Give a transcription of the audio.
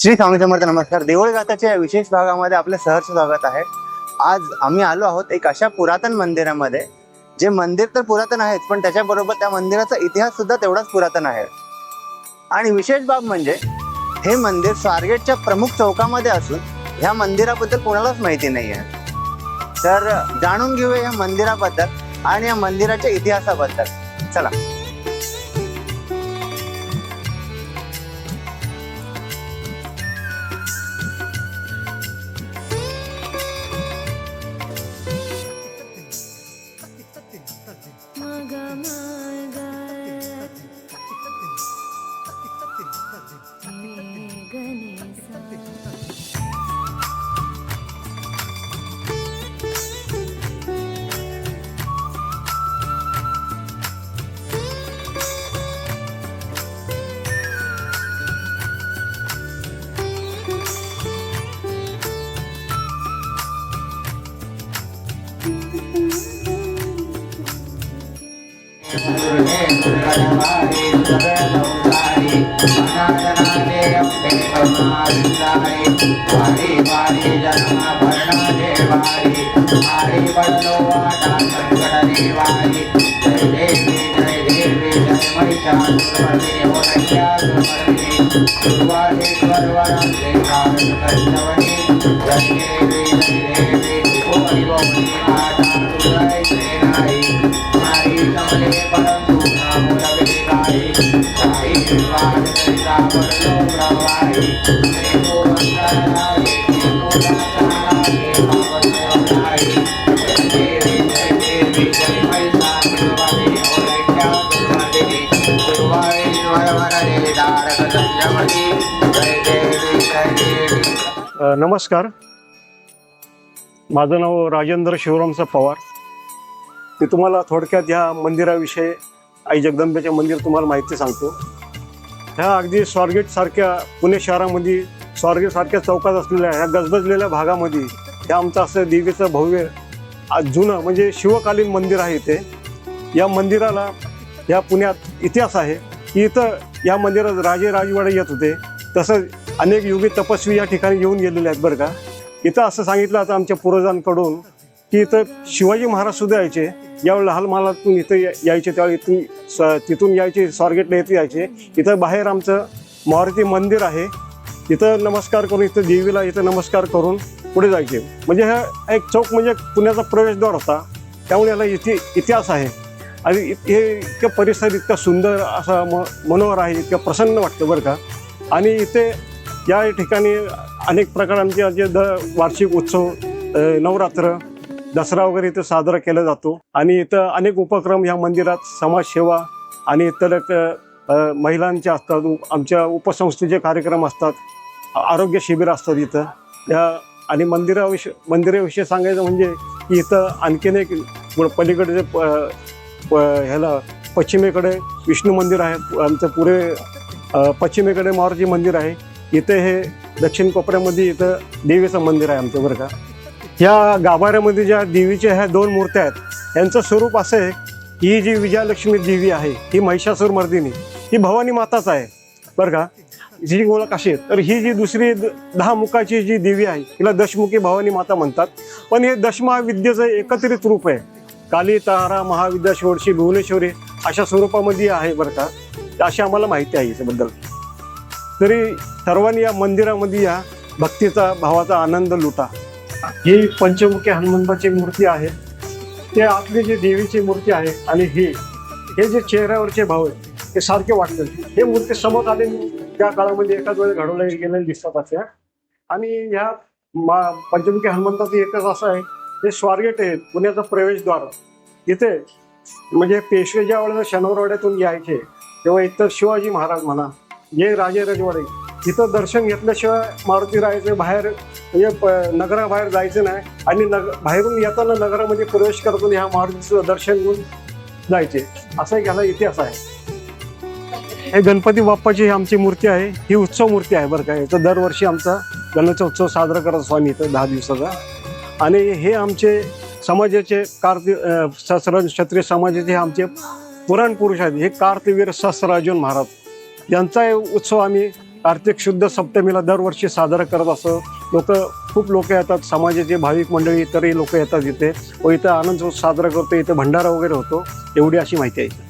श्री स्वामी समर्थ नमस्कार. देऊळ या विशेष भागामध्ये आपलं सहर्ष स्वागत आहे. आज आम्ही आलो आहोत एक अशा पुरातन मंदिरामध्ये जे मंदिर तर पुरातन आहेच पण त्याच्याबरोबर त्या मंदिराचा इतिहास सुद्धा तेवढाच पुरातन आहे. आणि विशेष बाब म्हणजे हे मंदिर स्वारगेटच्या प्रमुख चौकामध्ये असून ह्या मंदिराबद्दल कोणालाच माहिती नाही आहे तर जाणून घेऊया या मंदिराबद्दल आणि या मंदिराच्या इतिहासाबद्दल. चला. まがまが वारी वारी जन्म भरण देवारी वारी बदलो वाटा संकट देवारी जय देवी जय देवी जय महिषासुरमर्दिनी ओरण्यासुरमर्दिनी दुर्वादेश्वर वरांते कारणकर्णवने जय देवी जय देवी ओ हरिओम माता जय जय नमस्कार. माझं नाव राजेंद्र शिवरामचा पवार. ते तुम्हाला थोडक्यात ह्या मंदिराविषयी आई जगदंबेचे मंदिर तुम्हाला माहिती सांगतो. ह्या अगदी स्वारगेटसारख्या पुणे शहरामध्ये स्वारगेटसारख्या चौकात असलेल्या ह्या गजबजलेल्या भागामध्ये हे आमचं असं देवीचं भव्य जुनं म्हणजे शिवकालीन मंदिर आहे इथे. या मंदिराला या पुण्यात इतिहास आहे की इथं या मंदिरात राजे राजवाडे येत होते. तसंच अनेक युगी तपस्वी या ठिकाणी येऊन गेलेले आहेत बरं का. इथं असं सांगितलं आता आमच्या पूर्वजांकडून की इथं शिवाजी महाराज सुद्धा यायचे. यावेळी लहान महालातून इथं यायचे त्यावेळी इथून स- तिथून यायचे स्वारगेटला येथे यायचे. इथं बाहेर आमचं मारुती मंदिर आहे. इथं नमस्कार करून इथं देवीला इथं नमस्कार करून पुढे जायचे. म्हणजे हा एक चौक म्हणजे पुण्याचा प्रवेशद्वार होता. त्यामुळे याला इथे इतिहास आहे. आणि हे इतकं परिसर इतका सुंदर असा म मनोहर आहे इतकं प्रसन्न वाटतं बरं का. आणि इथे या ठिकाणी अनेक प्रकारांचे जे द वार्षिक उत्सव नवरात्र दसरा वगैरे इथं साजरा केला जातो. आणि इथं अनेक उपक्रम ह्या मंदिरात समाजसेवा आणि इतर महिलांच्या महिलांचे असतात उ- आमच्या उपसंस्थेचे कार्यक्रम असतात आरोग्य शिबिर असतात इथं. या आणि मंदिराविषयी मंदिराविषयी सांगायचं म्हणजे की इथं आणखीन एक पलीकडे जे प- प- ह्याला पश्चिमेकडे विष्णू मंदिर आहे आमचं पुरे पश्चिमेकडे मारुती मंदिर आहे. इथे हे दक्षिण कोपऱ्यामध्ये इथं देवीचं मंदिर आहे आमचं बरं का. या गाभाऱ्यामध्ये ज्या देवीच्या ह्या दोन मूर्त्या आहेत यांचं स्वरूप असं आहे की ही जी विजयालक्ष्मी देवी आहे ही महिषासूर मर्दिनी ही भवानी माताच आहे. बरं का? जी ओळख अशी आहे. तर ही जी दुसरी द- दहा मुखाची जी देवी आहे तिला दशमुखी भवानी माता म्हणतात. पण हे दशमहाविद्येचं एकत्रित रूप आहे. काली तारा महाविद्या षोडशी भुवनेश्वरी अशा स्वरूपामध्ये आहे बरं का? अशी आम्हाला माहिती आहे याच्याबद्दल. तरी सर्वांनी या मंदिरामध्ये या भक्तीचा भावाचा आनंद लुटा. ही पंचमुखी हनुमंताची मूर्ती आहे ते आपली जी देवीची मूर्ती आहे आणि ही हे जे चेहऱ्यावरचे भाव आहेत ते सारखे वाटतात. हे मूर्ती समकालीन त्या काळामध्ये एकाच वेळेस घडवल्या गेलेल्या दिसतात अशा आणि ह्या मा पंचमुखी हनुमंताचं एकच असं आहे हे स्वारगेट आहे पुण्याचं प्रवेशद्वार. इथे म्हणजे पेशवे ज्या वेळेला शनिवारवाड्यातून यायचे तेव्हा इतर शिवाजी महाराज म्हणा जे राजे रजवाडे तिथं दर्शन घेतल्याशिवाय मारुती राहायचे बाहेर म्हणजे नगराबाहेर जायचं नाही. आणि नग बाहेरून येताना नगरामध्ये प्रवेश करताना ह्या मारुतीचं दर्शन घेऊन जायचे. असा एक इतिहास आहे. हे गणपती बाप्पाची ही आमची मूर्ती आहे. ही उत्सव मूर्ती आहे बरं का. याचं दरवर्षी आमचा गणेश उत्सव साजरा करत असतो आम्ही इथं दहा दिवसाचा. आणि हे आमचे समाजाचे कार्ति अं, क्षत्रिय समाजाचे हे आमचे पुराण पुरुष आहेत. हे कार्तवीर सहस्रार्जुन महाराज. यांचा हे उत्सव आम्ही कार्तिक शुद्ध सप्तमीला दरवर्षी साजरा करत असं लोक खूप लोक येतात. समाजाचे भाविक मंडळी इतरही लोक येतात इथे. व इथं आनंद साजरा करतो. इथे भंडारा वगैरे होतो. एवढी अशी माहिती आहे.